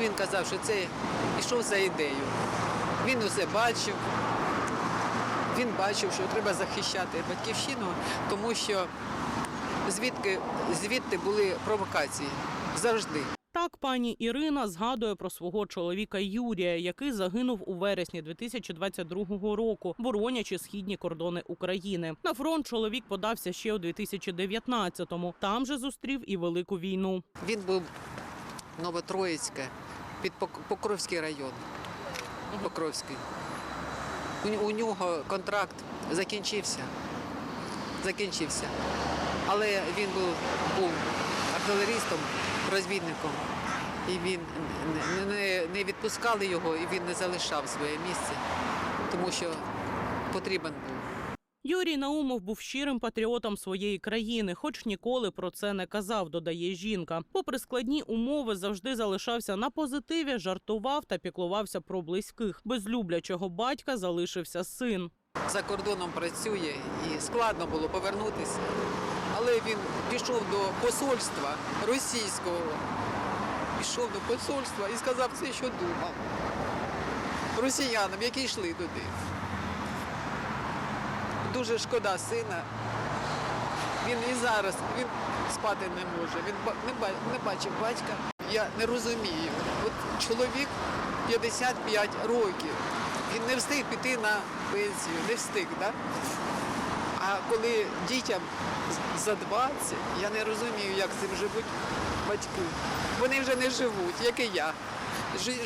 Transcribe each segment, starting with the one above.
він казав, що це йшов за ідею. Він усе бачив. Він бачив, що треба захищати батьківщину, тому що звідки, звідти були провокації завжди. Так пані Ірина згадує про свого чоловіка Юрія, який загинув у вересні 2022 року, боронячи східні кордони України. На фронт чоловік подався ще у 2019-му. Там же зустрів і велику війну. Він був Новотроїцьке, під Покровський район. Покровський. У, нього контракт закінчився. Закінчився. Але він був, був артилерістом, розвідником. І він не, не відпускали його, і він не залишав своє місце, тому що потрібен був. Юрій Наумов був щирим патріотом своєї країни, хоч ніколи про це не казав, додає жінка. Попри складні умови, завжди залишався на позитиві, жартував та піклувався про близьких. Без люблячого батька залишився син. за кордоном працює і складно було повернутися. Але він пішов до посольства російського, пішов до посольства і сказав все, що думав. Росіянам, які йшли туди. Дуже шкода сина. Він і зараз він спати не може. Він не, бачив батька. Я не розумію. От чоловік 55 років. Він не встиг піти на пенсію, не встиг, да? А коли дітям за 20, я не розумію, як цим живуть батьки. Вони вже не живуть, як і я.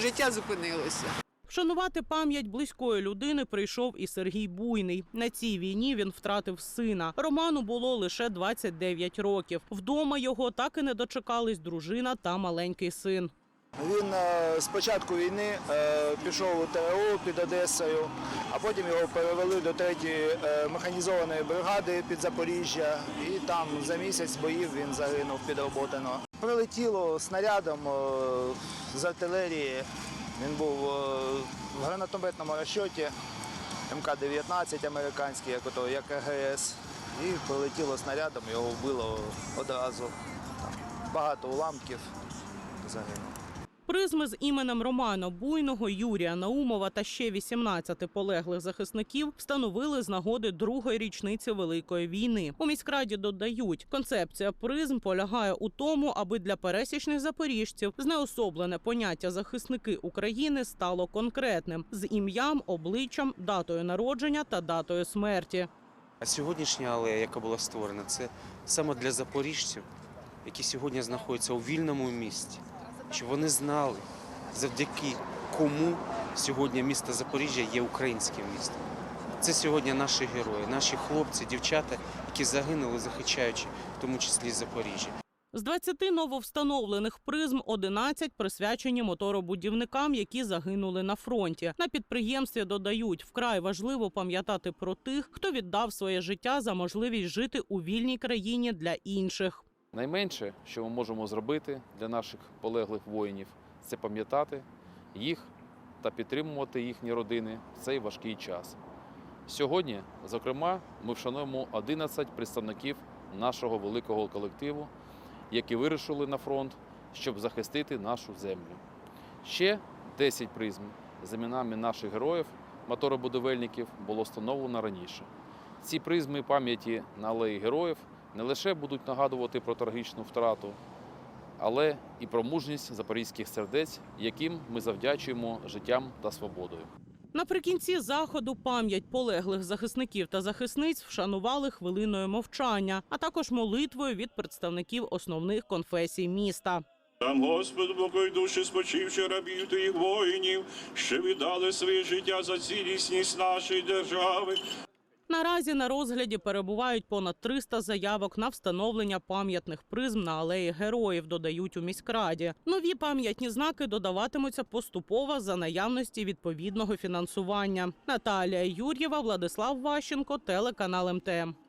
Життя зупинилося. Вшанувати пам'ять близької людини прийшов і Сергій Буйний. На цій війні він втратив сина. Роману було лише 29 років. Вдома його так і не дочекались дружина та маленький син. Він е, з початку війни е, пішов у ТРО під Одесою, а потім його перевели до 3-ї е, механізованої бригади під Запоріжжя. І там за місяць боїв він загинув під Роботино. Прилетіло снарядом е, з артилерії. Він був е, в гранатометному розчоті МК-19 американський, як, ото, як АГС. І прилетіло снарядом, його вбило одразу. Багато уламків загинув. Призми з іменем Романа Буйного, Юрія Наумова та ще 18 полеглих захисників встановили з нагоди другої річниці Великої війни. У міськраді додають, концепція призм полягає у тому, аби для пересічних запоріжців знеособлене поняття захисники України стало конкретним з ім'ям, обличчям, датою народження та датою смерті. А сьогоднішня алея, яка була створена, це саме для запоріжців, які сьогодні знаходяться у вільному місті, щоб вони знали, завдяки кому сьогодні місто Запоріжжя є українським містом. Це сьогодні наші герої, наші хлопці, дівчата, які загинули, захищаючи, в тому числі Запоріжжя. З 20 нововстановлених призм 11 присвячені моторобудівникам, які загинули на фронті. На підприємстві додають, вкрай важливо пам'ятати про тих, хто віддав своє життя за можливість жити у вільній країні для інших. Найменше, що ми можемо зробити для наших полеглих воїнів, це пам'ятати їх та підтримувати їхні родини в цей важкий час. Сьогодні, зокрема, ми вшануємо 11 представників нашого великого колективу, які вирушили на фронт, щоб захистити нашу землю. Ще 10 призм з іменами наших героїв, моторобудівельників, було встановлено раніше. Ці призми пам'яті на алеї героїв не лише будуть нагадувати про трагічну втрату, але і про мужність запорізьких сердець, яким ми завдячуємо життям та свободою. Наприкінці заходу пам'ять полеглих захисників та захисниць вшанували хвилиною мовчання, а також молитвою від представників основних конфесій міста. Там, Господи, блокой душі спочивши рабів твоїх воїнів, що віддали своє життя за цілісність нашої держави. Наразі на розгляді перебувають понад 300 заявок на встановлення пам'ятних призм на алеї героїв, додають у міськраді. Нові пам'ятні знаки додаватимуться поступово за наявності відповідного фінансування. Наталія Юр'єва, Владислав Ващенко, телеканал МТМ.